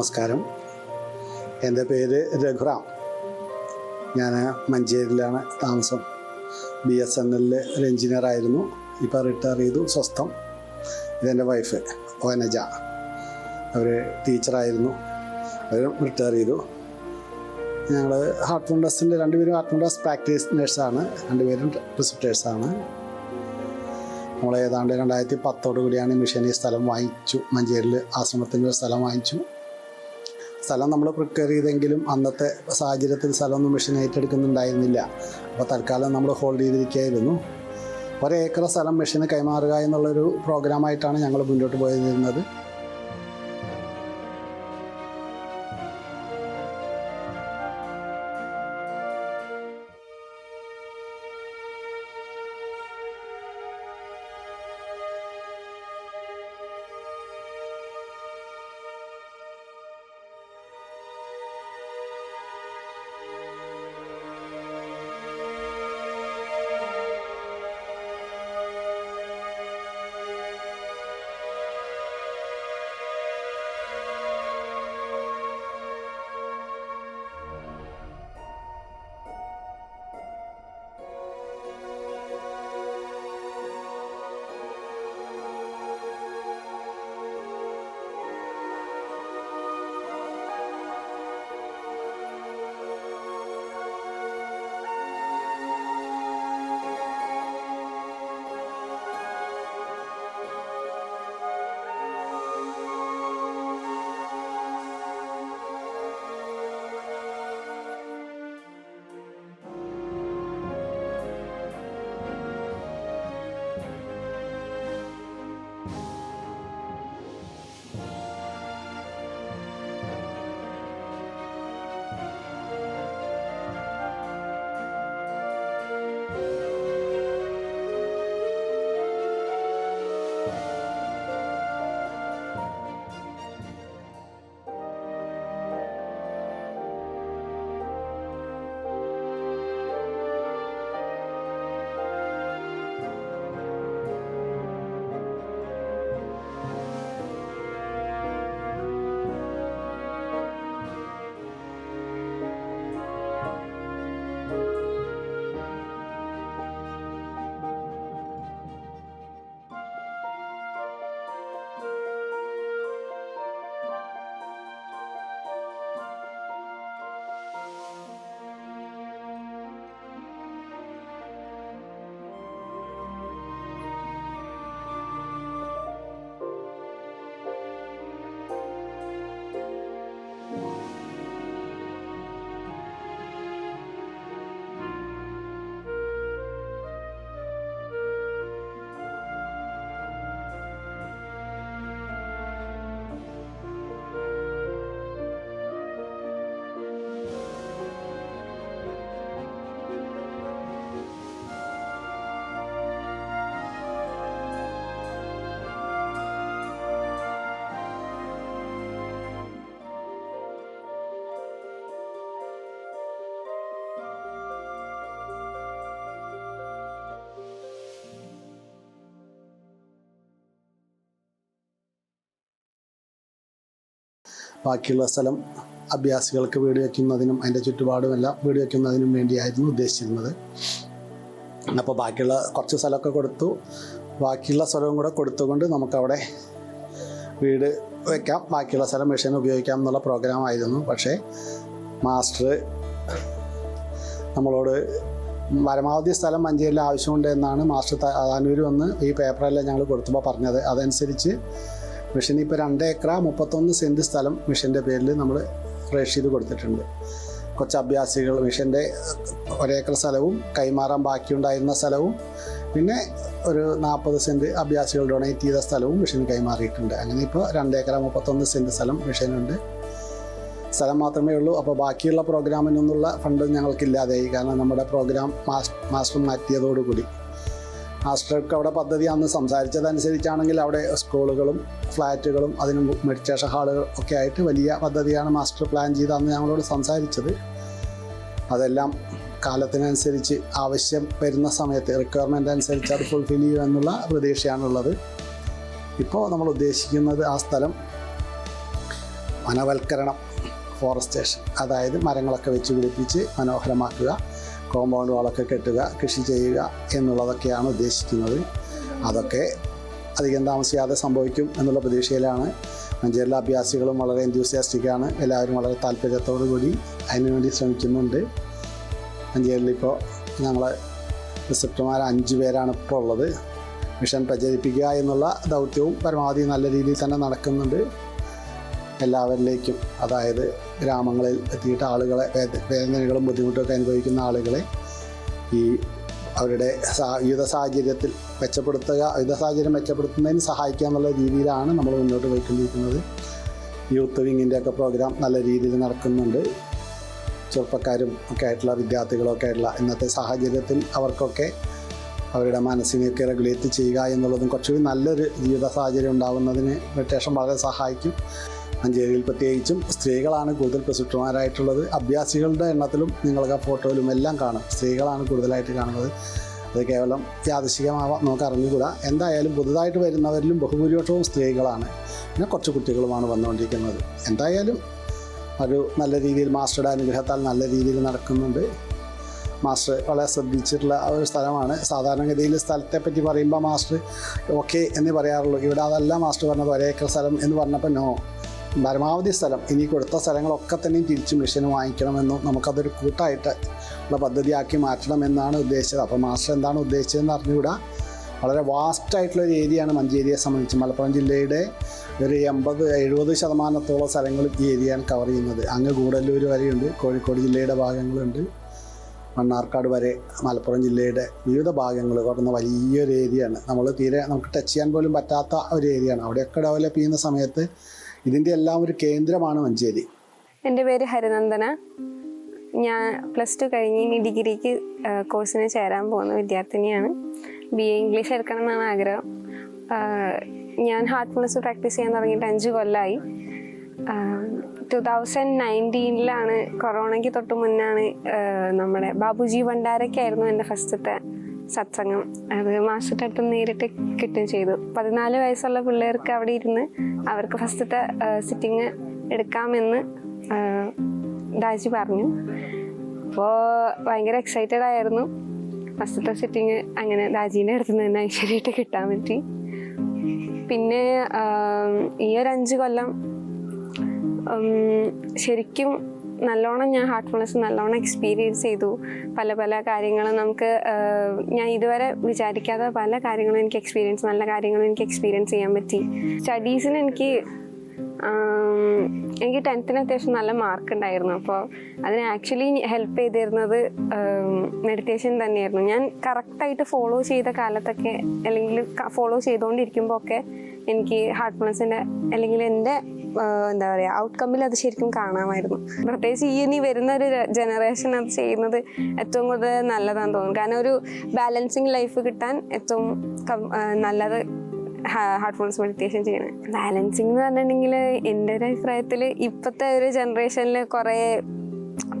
നമസ്കാരം. എന്റെ പേര് രഘുറാം. ഞാൻ മഞ്ചേരിയിലാണ് താമസം. ബി എസ് എൻ എല്ലിൽ ഒരു എഞ്ചിനീയർ ആയിരുന്നു. ഇപ്പോൾ റിട്ടയർ ചെയ്തു സ്വസ്ഥം. ഇതെന്റെ വൈഫ് ഓനജ. അവർ ടീച്ചറായിരുന്നു അവരും റിട്ടയർ ചെയ്തു. ഞങ്ങൾ ഹാർട്ട് ഫൗണ്ടേഴ്സിന്റെ രണ്ടുപേരും ഹാർട്ട് ഫൗണ്ടേഴ്സ് പ്രാക്ടീഷണേഴ്സാണ് രണ്ടുപേരും റിസപ്റ്റേഴ്സാണ് നമ്മൾ ഏതാണ്ട് രണ്ടായിരത്തി പത്തോടു കൂടിയാണ് മിഷൻ ഈ സ്ഥലം വാങ്ങിച്ചു. മഞ്ചേരിയിൽ ആശ്രമത്തിന്റെ സ്ഥലം വാങ്ങിച്ചു. സ്ഥലം നമ്മൾ പ്രിപ്പയർ ചെയ്തെങ്കിലും അന്നത്തെ സാഹചര്യത്തിൽ സ്ഥലമൊന്നും മെഷീൻ ഏറ്റെടുക്കുന്നുണ്ടായിരുന്നില്ല. അപ്പോൾ തൽക്കാലം നമ്മൾ ഹോൾഡ് ചെയ്തിരിക്കുകയായിരുന്നു. ഒരേക്കർ സ്ഥലം മെഷീന് കൈമാറുക എന്നുള്ളൊരു പ്രോഗ്രാമായിട്ടാണ് ഞങ്ങൾ മുന്നോട്ട് പോയിരുന്നത്. ബാക്കിയുള്ള സ്ഥലം അഭ്യാസികൾക്ക് വീട് വയ്ക്കുന്നതിനും അതിന്റെ ചുറ്റുപാടുമെല്ലാം വീട് വയ്ക്കുന്നതിനും വേണ്ടിയായിരുന്നു ഉദ്ദേശിച്ചിരുന്നത്. അപ്പോൾ ബാക്കിയുള്ള കുറച്ച് സ്ഥലമൊക്കെ കൊടുത്തു. ബാക്കിയുള്ള സ്ഥലവും കൂടെ കൊടുത്തുകൊണ്ട് നമുക്കവിടെ വീട് വയ്ക്കാം. ബാക്കിയുള്ള സ്ഥലം മെഷീൻ ഉപയോഗിക്കാം എന്നുള്ള പ്രോഗ്രാം ആയിരുന്നു. പക്ഷേ മാസ്റ്റർ നമ്മളോട് പരമാവധി സ്ഥലം മഞ്ചേരിയിൽ ആവശ്യമുണ്ട് എന്നാണ് മാസ്റ്റർ താനൂർ വന്ന് ഈ പേപ്പറെല്ലാം ഞങ്ങൾ കൊടുത്തപ്പോൾ പറഞ്ഞത്. അതനുസരിച്ച് മിഷൻ ഇപ്പോൾ രണ്ട് ഏക്കറ മുപ്പത്തൊന്ന് സെന്റ് സ്ഥലം മിഷന്റെ പേരിൽ നമ്മൾ ചെയ്ത് കൊടുത്തിട്ടുണ്ട്. കൊച്ചു അഭ്യാസികൾ മിഷന്റെ ഒരേക്കർ സ്ഥലവും കൈമാറാൻ ബാക്കിയുണ്ടായിരുന്ന സ്ഥലവും പിന്നെ ഒരു നാൽപ്പത് സെന്റ് അഭ്യാസികൾ ഡൊണേറ്റ് ചെയ്ത സ്ഥലവും മിഷൻ കൈമാറിയിട്ടുണ്ട്. അങ്ങനെ ഇപ്പോൾ രണ്ടേക്കർ മുപ്പത്തൊന്ന് സെന്റ് സ്ഥലം മിഷനുണ്ട്. സ്ഥലം മാത്രമേ ഉള്ളൂ. അപ്പോൾ ബാക്കിയുള്ള പ്രോഗ്രാമിനൊന്നുള്ള ഫണ്ട് ഞങ്ങൾക്കില്ലാതെയായി. കാരണം നമ്മുടെ പ്രോഗ്രാം മാസ്റ്റർ മാറ്റിയതോടുകൂടി. മാസ്റ്റർക്ക് അവിടെ പദ്ധതി അന്ന് സംസാരിച്ചതനുസരിച്ചാണെങ്കിൽ അവിടെ സ്കൂളുകളും ഫ്ലാറ്റുകളും അതിന് മെഡിറ്റേഷൻ ഹാളുകൾ ഒക്കെ ആയിട്ട് വലിയ പദ്ധതിയാണ് മാസ്റ്റർ പ്ലാൻ ചെയ്ത് അന്ന് ഞങ്ങളോട് സംസാരിച്ചത്. അതെല്ലാം കാലത്തിനനുസരിച്ച് ആവശ്യം വരുന്ന സമയത്ത് റിക്വയർമെന്റ് അനുസരിച്ച് അത് ഫുൾഫിൽ ചെയ്യുമെന്നുള്ള പ്രതീക്ഷയാണുള്ളത്. ഇപ്പോൾ നമ്മൾ ഉദ്ദേശിക്കുന്നത് ആ സ്ഥലം വനവൽക്കരണം ഫോറസ്റ്റേഷൻ അതായത് മരങ്ങളൊക്കെ വെച്ച് പിടിപ്പിച്ച് മനോഹരമാക്കുക. കോമ്പൗണ്ട് വാളൊക്കെ കെട്ടുക കൃഷി ചെയ്യുക എന്നുള്ളതൊക്കെയാണ് ഉദ്ദേശിക്കുന്നത്. അതൊക്കെ അധികം താമസിയാതെ സംഭവിക്കും എന്നുള്ള പ്രതീക്ഷയിലാണ്. മഞ്ചേരിയിലെ അഭ്യാസികളും വളരെ enthusiastic-ആണ് എല്ലാവരും വളരെ താല്പര്യത്തോടു കൂടി അതിനുവേണ്ടി ശ്രമിക്കുന്നുണ്ട്. മഞ്ചേരിയിൽ ഇപ്പോൾ ഞങ്ങൾ റിസപ്റ്റർമാർ അഞ്ച് പേരാണ് ഇപ്പോൾ ഉള്ളത്. മിഷൻ പ്രചരിപ്പിക്കുക എന്നുള്ള ദൗത്യവും പരമാവധി നല്ല രീതിയിൽ തന്നെ നടക്കുന്നുണ്ട്. എല്ലാവരിലേക്കും അതായത് ഗ്രാമങ്ങളിൽ എത്തിയിട്ട് ആളുകളെ വേദ- വേദനകളും ബുദ്ധിമുട്ടൊക്കെ അനുഭവിക്കുന്ന ആളുകളെ ഈ അവരുടെ യുദ്ധ സാഹചര്യത്തിൽ മെച്ചപ്പെടുത്തുക യുദ്ധ സാഹചര്യം മെച്ചപ്പെടുത്തുന്നതിന് സഹായിക്കുക എന്നുള്ള രീതിയിലാണ് നമ്മൾ മുന്നോട്ട് പോയിക്കൊണ്ടിരിക്കുന്നത്. യൂത്ത് വിങ്ങിന്റെ ഒക്കെ പ്രോഗ്രാം നല്ല രീതിയിൽ നടക്കുന്നുണ്ട്. ചെറുപ്പക്കാരും ഒക്കെ ആയിട്ടുള്ള വിദ്യാർത്ഥികളൊക്കെ ആയിട്ടുള്ള ഇന്നത്തെ സാഹചര്യത്തിൽ അവർക്കൊക്കെ അവരുടെ മനസ്സിനെയൊക്കെ റെഗുലേറ്റ് ചെയ്യുക എന്നുള്ളതും കുറച്ചുകൂടി നല്ലൊരു ജീവിത സാഹചര്യം ഉണ്ടാകുന്നതിന് മെഡിറ്റേഷൻ വളരെ സഹായിക്കും. മഞ്ചേരിയിൽ പ്രത്യേകിച്ചും സ്ത്രീകളാണ് കൂടുതൽ പ്രസിദ്ധമാരായിട്ടുള്ളത്. അഭ്യാസികളുടെ എണ്ണത്തിലും നിങ്ങൾക്ക് ആ ഫോട്ടോയിലും എല്ലാം കാണും. സ്ത്രീകളാണ് കൂടുതലായിട്ട് കാണുന്നത്. അത് കേവലം യാദശികമാവാം നമുക്ക് അറിഞ്ഞുകൂടാ. എന്തായാലും പുതുതായിട്ട് വരുന്നവരിലും ബഹുഭൂരിപക്ഷവും സ്ത്രീകളാണ്. പിന്നെ കുറച്ച് കുട്ടികളുമാണ് വന്നുകൊണ്ടിരിക്കുന്നത്. എന്തായാലും ഒരു നല്ല രീതിയിൽ മാസ്റ്ററുടെ അനുഗ്രഹത്താൽ നല്ല രീതിയിൽ നടക്കുന്നുണ്ട്. മാസ്റ്റർ വളരെ ശ്രദ്ധിച്ചിട്ടുള്ള ഒരു സ്ഥലമാണ്. സാധാരണഗതിയിൽ സ്ഥലത്തെ പറ്റി പറയുമ്പോൾ മാസ്റ്റർ ഓക്കെ എന്ന് പറയാറുള്ളൂ. ഇവിടെ അതല്ല മാസ്റ്റർ പറഞ്ഞത് ഒരേ ഏക്കർ സ്ഥലം എന്ന് പറഞ്ഞപ്പോൾ നോ പരമാവധി സ്ഥലം ഇനി കൊടുത്ത സ്ഥലങ്ങളൊക്കെ തന്നെയും തിരിച്ച് മെഷീൻ വാങ്ങിക്കണമെന്നും നമുക്കതൊരു കൂട്ടായിട്ട് ഉള്ള പദ്ധതിയാക്കി മാറ്റണമെന്നാണ് ഉദ്ദേശിച്ചത്. അപ്പോൾ മാസ്റ്റർ എന്താണ് ഉദ്ദേശിച്ചതെന്ന് അറിഞ്ഞുകൂടാ. വളരെ വാസ്റ്റായിട്ടുള്ള ഒരു ഏരിയയാണ് മഞ്ചേരിയെ സംബന്ധിച്ച്. മലപ്പുറം ജില്ലയുടെ ഒരു എൺപത് എഴുപത് ശതമാനത്തോളം സ്ഥലങ്ങൾ ഈ ഏരിയയാണ് കവർ ചെയ്യുന്നത്. അങ്ങ് കൂടല്ലൂർ വരെയുണ്ട് കോഴിക്കോട് ജില്ലയുടെ ഭാഗങ്ങളുണ്ട്. മണ്ണാർക്കാട് വരെ മലപ്പുറം ജില്ലയുടെ വിവിധ ഭാഗങ്ങൾ കടന്ന വലിയൊരു ഏരിയയാണ്. നമ്മൾ തീരെ നമുക്ക് ടച്ച് ചെയ്യാൻ പോലും പറ്റാത്ത ഒരു ഏരിയയാണ്. അവിടെയൊക്കെ ഡെവലപ്പ് ചെയ്യുന്ന സമയത്ത് ഇതിന്റെ എല്ലാം ഒരു കേന്ദ്രമാണ് മഞ്ചേരി. എന്റെ പേര് ഹരിനന്ദന. ഞാൻ പ്ലസ് ടു കഴിഞ്ഞ് ഇനി ഡിഗ്രിക്ക് കോഴ്സിന് ചേരാൻ പോകുന്ന വിദ്യാർത്ഥിനിയാണ്. ബി എ ഇംഗ്ലീഷ് എടുക്കണം എന്നാണ് ആഗ്രഹം. ഞാൻ ഞാൻ ഹാർട്ട്ഫുൾനെസ് പ്രാക്ടീസ് ചെയ്യാൻ തുടങ്ങിയിട്ട് അഞ്ച് കൊല്ലമായി ടു തൗസൻഡ് നയന്റീനിലാണ് കൊറോണയ്ക്ക് തൊട്ട് മുന്നാണ് നമ്മുടെ ബാബുജി ഭണ്ഡാരക്കായിരുന്നു എന്റെ ഫസ്റ്റത്തെ സത്സംഗം. അത് മാസ്റ്ററുടെ അടുത്ത് നേരിട്ട് കിട്ടുകയും ചെയ്തു. പതിനാല് വയസ്സുള്ള പിള്ളേർക്ക് അവിടെ ഇരുന്ന് അവർക്ക് ഫസ്റ്റത്തെ സിറ്റിങ് എടുക്കാമെന്ന് ദാജി പറഞ്ഞു. അപ്പോൾ ഭയങ്കര എക്സൈറ്റഡ് ആയിരുന്നു. ഫസ്റ്റത്തെ സിറ്റിങ് അങ്ങനെ ദാജീന്റെ അടുത്ത് നിന്ന് ഐശ്വര്യമായിട്ട് കിട്ടാൻ പറ്റി. പിന്നെ ഈ ഒരു അഞ്ച് കൊല്ലം ശരിക്കും നല്ലോണം ഞാൻ ഹാർട്ട്ഫുൾനെസ് നല്ലോണം എക്സ്പീരിയൻസ് ചെയ്തു. പല പല കാര്യങ്ങളും നമുക്ക് ഞാൻ ഇതുവരെ വിചാരിക്കാത്ത പല കാര്യങ്ങളും എനിക്ക് എക്സ്പീരിയൻസ് നല്ല കാര്യങ്ങളും എനിക്ക് എക്സ്പീരിയൻസ് ചെയ്യാൻ പറ്റി. സ്റ്റഡീസിന് എനിക്ക് എനിക്ക് ടെൻത്തിന് അത്യാവശ്യം നല്ല മാർക്ക് ഉണ്ടായിരുന്നു. അപ്പോൾ അതിന് ആക്ച്വലി ഹെൽപ്പ് ചെയ്തിരുന്നത് മെഡിറ്റേഷൻ തന്നെയായിരുന്നു. ഞാൻ കറക്റ്റായിട്ട് ഫോളോ ചെയ്ത കാലത്തൊക്കെ അല്ലെങ്കിൽ ഫോളോ ചെയ്തുകൊണ്ടിരിക്കുമ്പോൾ ഒക്കെ എനിക്ക് ഹാർട്ട്ഫുൾനെസ്സിന്റെ അല്ലെങ്കിൽ എന്റെ എന്താ പറയുക ഔട്ട്കമ്മിൽ അത് ശരിക്കും കാണാമായിരുന്നു. പ്രത്യേകിച്ച് ഈ ഇനി വരുന്ന ഒരു ജനറേഷൻ അത് ചെയ്യുന്നത് ഏറ്റവും കൂടുതൽ നല്ലതാണെന്ന് തോന്നുന്നു. കാരണം ഒരു ബാലൻസിങ് ലൈഫ് കിട്ടാൻ ഏറ്റവും നല്ലത് ഹാർട്ട് ഹാർട്ട്ഫുൾനെസ് മെഡിറ്റേഷൻ ചെയ്യണം. ബാലൻസിങ് എന്ന് പറഞ്ഞിട്ടുണ്ടെങ്കിൽ എന്റെ ഒരു അഭിപ്രായത്തിൽ ഇപ്പോഴത്തെ ഒരു ജനറേഷനിൽ കുറേ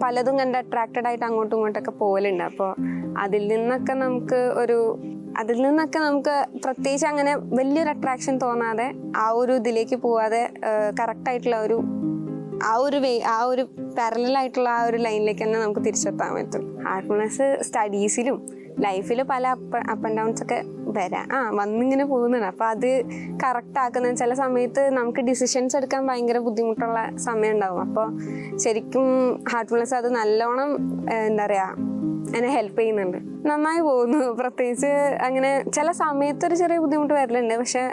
പലതും കണ്ട് അട്രാക്റ്റഡ് ആയിട്ട് അങ്ങോട്ടും ഇങ്ങോട്ടൊക്കെ പോകലുണ്ട് അപ്പോൾ അതിൽ നിന്നൊക്കെ നമുക്ക് ഒരു അതിൽ നിന്നൊക്കെ നമുക്ക് പ്രത്യേകിച്ച് അങ്ങനെ വലിയൊരു അട്രാക്ഷൻ തോന്നാതെ ആ ഒരു ഇതിലേക്ക് പോവാതെ കറക്റ്റ് ആയിട്ടുള്ള ഒരു ആ ഒരു വേ ആ ഒരു പാരലായിട്ടുള്ള ആ ഒരു ലൈനിലേക്ക് തന്നെ നമുക്ക് തിരിച്ചെത്താൻ പറ്റും. ഹാർട്ട്ഫുൾനെസ് സ്റ്റഡീസിലും ലൈഫിൽ പല അപ്പ് അപ്പ് ആൻഡ് ഡൗൺസ് ഒക്കെ വരാം. ആ വന്നിങ്ങനെ പോകുന്നതാണ്. അപ്പം അത് കറക്റ്റ് ആക്കുന്ന ചില സമയത്ത് നമുക്ക് ഡിസിഷൻസ് എടുക്കാൻ ഭയങ്കര ബുദ്ധിമുട്ടുള്ള സമയം ഉണ്ടാവും. അപ്പോൾ ശരിക്കും ഹാർട്ട്ഫുൾനെസ് അത് നല്ലോണം എന്താ പറയുക എന്നെ ഹെൽപ്പ് ചെയ്യുന്നുണ്ട്. നന്നായി പോകുന്നു. പ്രത്യേകിച്ച് അങ്ങനെ ചില സമയത്ത് ഒരു ചെറിയ ബുദ്ധിമുട്ട് വരലുണ്ട്. പക്ഷേ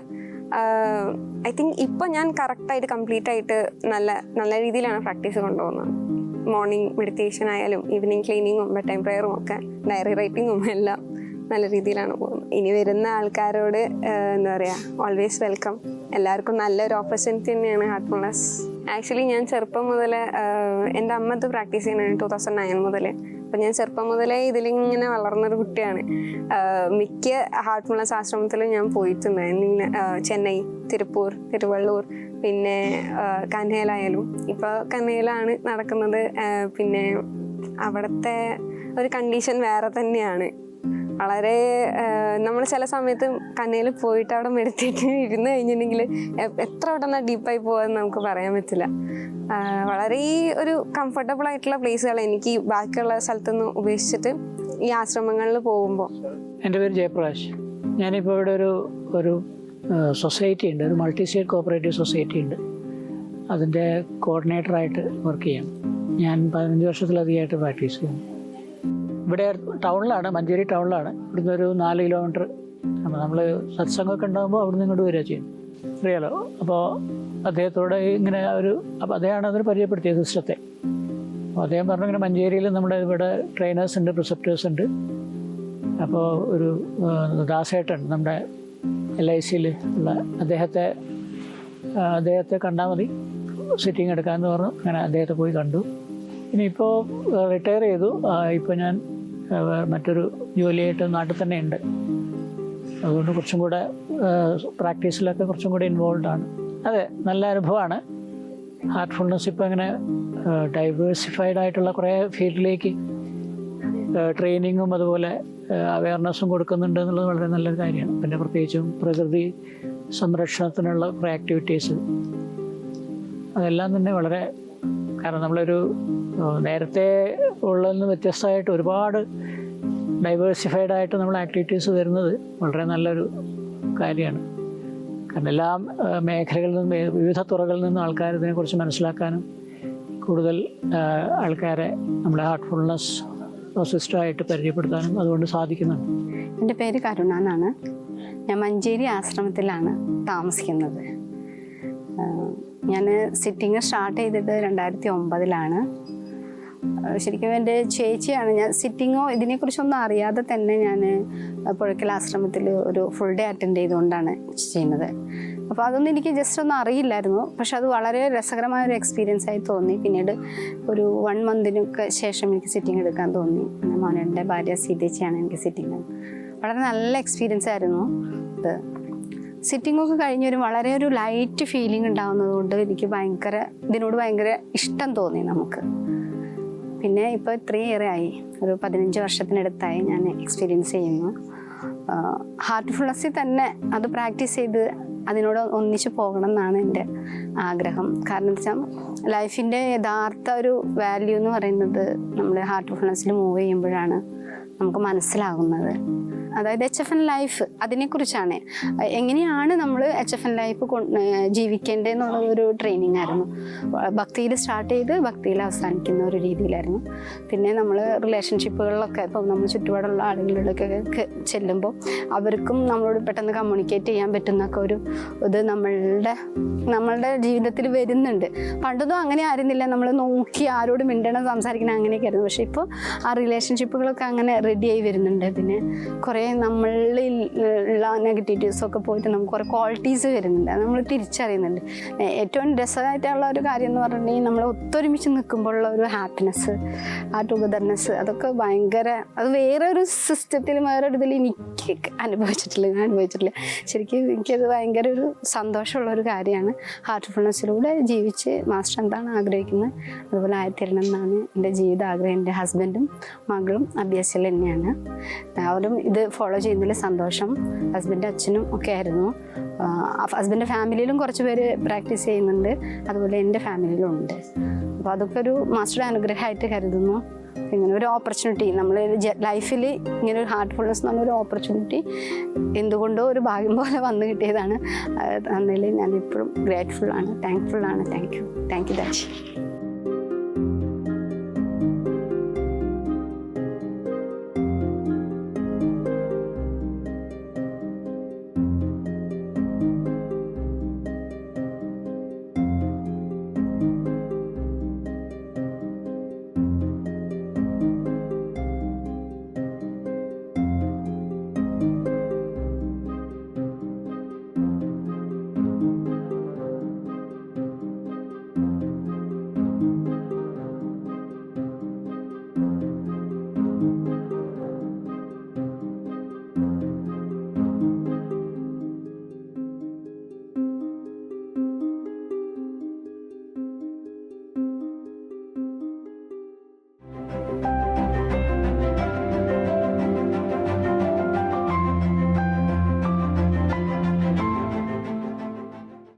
ഐ തിങ്ക് ഇപ്പം ഞാൻ കറക്റ്റായിട്ട് കംപ്ലീറ്റ് ആയിട്ട് നല്ല നല്ല രീതിയിലാണ് പ്രാക്ടീസ് കൊണ്ടുപോകുന്നത്. മോർണിംഗ് മെഡിറ്റേഷൻ ആയാലും ഈവനിങ് ക്ലീനിങ്ങും ബെഡ് ടൈം പ്രെയറും ഒക്കെ ഡയറി റൈറ്റിങ്ങും എല്ലാം നല്ല രീതിയിലാണ് പോകുന്നത്. ഇനി വരുന്ന ആൾക്കാരോട് എന്താ പറയുക ഓൾവേസ് വെൽക്കം എല്ലാവർക്കും നല്ലൊരു ഓപ്പർച്യൂണിറ്റി തന്നെയാണ് ഹാർട്ട്ഫുൾനെസ് ആക്ച്വലി ഞാൻ ചെറുപ്പം മുതൽ എന്റെ അമ്മ ഇത് പ്രാക്ടീസ് ചെയ്യുന്നതാണ് ടൂ തൗസൻഡ് നയൻ മുതൽ അപ്പം ഞാൻ ചെറുപ്പം മുതലേ ഇതിലിങ്ങനെ വളർന്നൊരു കുട്ടിയാണ്. മിക്ക ഹാർട്ട്ഫുൾനെസ് ആശ്രമത്തിലും ഞാൻ പോയിട്ടുണ്ട്. ഇങ്ങനെ ചെന്നൈ തിരുപ്പൂർ തിരുവള്ളൂർ പിന്നെ കന്നേലായാലും. ഇപ്പോൾ കന്നേലാണ് നടക്കുന്നത്. പിന്നെ അവിടുത്തെ ഒരു കണ്ടീഷൻ വേറെ തന്നെയാണ്. വളരെ നമ്മൾ ചില സമയത്ത് കന്നയിൽ പോയിട്ട് അവിടെ മെഡിറ്റേറ്റ് ഇരുന്ന് കഴിഞ്ഞിട്ടുണ്ടെങ്കിൽ എത്ര പെട്ടെന്ന് ഡീപ്പായി പോകാമെന്ന് നമുക്ക് പറയാൻ പറ്റില്ല. വളരെ ഒരു കംഫർട്ടബിൾ ആയിട്ടുള്ള പ്ലേസുകൾ എനിക്ക് ബാക്കിയുള്ള സ്ഥലത്തുനിന്ന് ഉപേക്ഷിച്ചിട്ട് ഈ ആശ്രമങ്ങളിൽ പോകുമ്പോൾ. എന്റെ പേര് ജയപ്രകാശ്. ഞാനിപ്പോൾ ഇവിടെ ഒരു ഒരു സൊസൈറ്റി ഉണ്ട്. ഒരു മൾട്ടി സ്റ്റേറ്റ് കോപ്പറേറ്റീവ് സൊസൈറ്റി ഉണ്ട്. അതിന്റെ കോർഡിനേറ്ററായിട്ട് വർക്ക് ചെയ്യാം. ഞാൻ പതിനഞ്ച് വർഷത്തിലധികമായിട്ട് പ്രാക്ടീസ് ചെയ്യുന്നു. ഇവിടെ ടൗണിലാണ് മഞ്ചേരി ടൗണിലാണ്. ഇവിടുന്ന് ഒരു നാല് കിലോമീറ്റർ. അപ്പോൾ നമ്മൾ സത്സംഗമൊക്കെ ഉണ്ടാകുമ്പോൾ അവിടുന്ന് ഇങ്ങോട്ട് വരിക ചെയ്യും. അറിയാലോ? അപ്പോൾ അദ്ദേഹത്തോട് ഇങ്ങനെ ഒരു അപ്പോൾ അദ്ദേഹമാണ് അതിന് പരിചയപ്പെടുത്തിയത് സിസ്റ്റത്തെ. അപ്പോൾ അദ്ദേഹം പറഞ്ഞു ഇങ്ങനെ മഞ്ചേരിയിൽ നമ്മുടെ ഇവിടെ ട്രെയിനേഴ്സ് ഉണ്ട് പ്രിസെപ്റ്റേഴ്സ് ഉണ്ട്. അപ്പോൾ ഒരു ദാസേട്ടൻ നമ്മുടെ എൽ ഐ സിയിൽ ഉള്ള അദ്ദേഹത്തെ അദ്ദേഹത്തെ കണ്ടാൽ മതി. സിറ്റിംഗ് എടുക്കാമെന്ന് പറഞ്ഞു. അങ്ങനെ അദ്ദേഹത്തെ പോയി കണ്ടു. ഇനിയിപ്പോൾ റിട്ടയർ ചെയ്തു. ഇപ്പോൾ ഞാൻ മറ്റൊരു ജോലിയായിട്ട് നാട്ടിൽ തന്നെ ഉണ്ട്. അതുകൊണ്ട് കുറച്ചും കൂടെ പ്രാക്ടീസിലൊക്കെ കുറച്ചും കൂടെ ഇൻവോൾവ് ആണ്. അതെ നല്ല അനുഭവമാണ്. ഹാർട്ട്ഫുൾനെസ് ഇപ്പോൾ അങ്ങനെ ഡൈവേഴ്സിഫൈഡ് ആയിട്ടുള്ള കുറേ ഫീൽഡിലേക്ക് ട്രെയിനിങ്ങും അതുപോലെ അവയർനെസ്സും കൊടുക്കുന്നുണ്ട് എന്നുള്ളത് വളരെ നല്ലൊരു കാര്യമാണ്. പിന്നെ പ്രത്യേകിച്ചും പ്രകൃതി സംരക്ഷണത്തിനുള്ള കുറേ ആക്ടിവിറ്റീസ് അതെല്ലാം തന്നെ വളരെ കാരണം നമ്മളൊരു നേരത്തെ ഉള്ളതിന് വ്യത്യസ്തമായിട്ട് ഒരുപാട് ഡൈവേഴ്സിഫൈഡ് ആയിട്ട് നമ്മൾ ആക്ടിവിറ്റീസ് വരുന്നത് വളരെ നല്ലൊരു കാര്യമാണ്. കാരണം എല്ലാ മേഖലകളിൽ നിന്നും വിവിധ തുറകളിൽ നിന്നും ആൾക്കാർ ഇതിനെക്കുറിച്ച് മനസ്സിലാക്കാനും കൂടുതൽ ആൾക്കാരെ നമ്മുടെ ഹാർട്ട്ഫുൾനെസ് സിസ്റ്റമായിട്ട് പരിചയപ്പെടുത്താനും അതുകൊണ്ട് സാധിക്കുന്നുണ്ട്. എന്റെ പേര് കരുണ എന്നാണ്. ഞാൻ മഞ്ചേരി ആശ്രമത്തിലാണ് താമസിക്കുന്നത്. ഞാൻ സിറ്റിങ് സ്റ്റാർട്ട് ചെയ്തത് രണ്ടായിരത്തി ഒമ്പതിലാണ് ശരിക്കും എന്റെ ചേച്ചിയാണ്. ഞാൻ സിറ്റിങ്ങോ ഇതിനെക്കുറിച്ചൊന്നും അറിയാതെ തന്നെ ഞാൻ പുഴക്കൽ ആശ്രമത്തിൽ ഒരു ഫുൾ ഡേ അറ്റൻഡ് ചെയ്തുകൊണ്ടാണ് ചെയ്യുന്നത്. അപ്പോൾ അതൊന്നും എനിക്ക് ജസ്റ്റ് ഒന്നും അറിയില്ലായിരുന്നു. പക്ഷെ അത് വളരെ രസകരമായ ഒരു എക്സ്പീരിയൻസ് ആയി തോന്നി. പിന്നീട് ഒരു വൺ മന്തിനൊക്കെ ശേഷം എനിക്ക് സിറ്റിംഗ് എടുക്കാൻ തോന്നി. മോനന്റെ ഭാര്യ സീതേച്ചിയാണ് എനിക്ക് സിറ്റിംഗ് വളരെ നല്ല എക്സ്പീരിയൻസ് ആയിരുന്നു ഇത് സിറ്റിംഗ് ഒക്കെ കഴിഞ്ഞൊരു വളരെ ഒരു ലൈറ്റ് ഫീലിംഗ് ഉണ്ടാകുന്നത് കൊണ്ട് എനിക്ക് ഭയങ്കര ഇതിനോട് ഭയങ്കര ഇഷ്ടം തോന്നി നമുക്ക്. പിന്നെ ഇപ്പോൾ ഇത്രയും ഇയർ ആയി. ഒരു പതിനഞ്ച് വർഷത്തിനടുത്തായി ഞാൻ എക്സ്പീരിയൻസ് ചെയ്യുന്നു. ഹാർട്ട്ഫുൾനെസ്സിൽ തന്നെ അത് പ്രാക്ടീസ് ചെയ്ത് അതിനോട് ഒന്നിച്ച് പോകണം എന്നാണ് എന്റെ ആഗ്രഹം. കാരണം വെച്ചാൽ ലൈഫിന്റെ യഥാർത്ഥ ഒരു വാല്യൂ എന്ന് പറയുന്നത് നമ്മൾ ഹാർട്ട്ഫുൾനെസ്സിൽ മൂവ് ചെയ്യുമ്പോഴാണ് നമുക്ക് മനസ്സിലാകുന്നത് അതായത് എച്ച് എഫ് എൻ ലൈഫ് അതിനെക്കുറിച്ചാണ്. എങ്ങനെയാണ് നമ്മൾ എച്ച് എഫ് എൻ ലൈഫ് ജീവിക്കേണ്ടതെന്നുള്ള ഒരു ട്രെയിനിങ് ആയിരുന്നു. ഭക്തിയിൽ സ്റ്റാർട്ട് ചെയ്ത് ഭക്തിയിൽ അവസാനിക്കുന്ന ഒരു രീതിയിലായിരുന്നു. പിന്നെ നമ്മൾ റിലേഷൻഷിപ്പുകളിലൊക്കെ ഇപ്പം നമ്മൾ ചുറ്റുപാടുള്ള ആളുകളിലൊക്കെ ചെല്ലുമ്പോൾ അവർക്കും നമ്മളോട് പെട്ടെന്ന് കമ്മ്യൂണിക്കേറ്റ് ചെയ്യാൻ പറ്റുന്നൊക്കെ ഒരു ഇത് നമ്മളുടെ നമ്മളുടെ ജീവിതത്തിൽ വരുന്നുണ്ട്. പണ്ടൊന്നും അങ്ങനെ ആയിരുന്നില്ല. നമ്മൾ നോക്കി ആരോട് മിണ്ടണം സംസാരിക്കണം അങ്ങനെയൊക്കെ ആയിരുന്നു. പക്ഷേ ഇപ്പോൾ ആ റിലേഷൻഷിപ്പുകളൊക്കെ അങ്ങനെ റെഡിയായി വരുന്നുണ്ട്. പിന്നെ കുറേ നമ്മളിൽ ഉള്ള നെഗറ്റീവ്സ് ഒക്കെ പോയിട്ട് നമുക്ക് കുറേ ക്വാളിറ്റീസ് വരുന്നുണ്ട്. നമ്മൾ തിരിച്ചറിയുന്നുണ്ട്. ഏറ്റവും രസമായിട്ടുള്ള ഒരു കാര്യം എന്ന് പറഞ്ഞിട്ടുണ്ടെങ്കിൽ നമ്മൾ ഒത്തൊരുമിച്ച് നിൽക്കുമ്പോഴുള്ള ഒരു ഹാപ്പിനെസ് ആ ടുഗദർനെസ് അതൊക്കെ ഭയങ്കര അത് വേറെ ഒരു സിസ്റ്റത്തിൽ വേറെ ഒരു ഇതിൽ എനിക്ക് അനുഭവിച്ചിട്ടില്ല ഞാൻ അനുഭവിച്ചിട്ടില്ല. ശരിക്കും എനിക്കത് ഭയങ്കര ഒരു സന്തോഷമുള്ള ഒരു കാര്യമാണ്. ഹാർട്ട്ഫുൾനെസ്സിലൂടെ ജീവിച്ച് മാസ്റ്റർ എന്താണ് ആഗ്രഹിക്കുന്നത്? അതുപോലെ ആയിത്തീരണം എന്നാണ് എന്റെ ജീവിത ആഗ്രഹം. എന്റെ ഹസ്ബൻഡും മകളും അഭ്യസിൽ തന്നെയാണ്. അവരും ഇത് ഫോളോ ചെയ്യുന്നതിൽ സന്തോഷം. ഹസ്ബൻഡ് അച്ഛനും ഒക്കെ ആയിരുന്നു. ഹസ്ബൻഡ് ഫാമിലിയിലും കുറച്ച് പേര് പ്രാക്ടീസ് ചെയ്യുന്നുണ്ട്. അതുപോലെ എന്റെ ഫാമിലിയിലും ഉണ്ട്. അപ്പോൾ അതൊക്കെ ഒരു മാസ്റ്ററുടെ അനുഗ്രഹമായിട്ട് കരുതുന്നു. ഇങ്ങനെ ഒരു ഓപ്പർച്യൂണിറ്റി നമ്മൾ ലൈഫിൽ ഇങ്ങനെ ഒരു ഹാർട്ട്ഫുൾനെസ് എന്ന് പറഞ്ഞൊരു ഓപ്പർച്യൂണിറ്റി എന്തുകൊണ്ടോ ഒരു ഭാഗ്യം പോലെ വന്നു കിട്ടിയതാണ്. അതിൽ ഞാൻ ഇപ്പോഴും ഗ്രേറ്റ്ഫുൾ ആണ് താങ്ക്ഫുൾ ആണ്. Thank you thank you that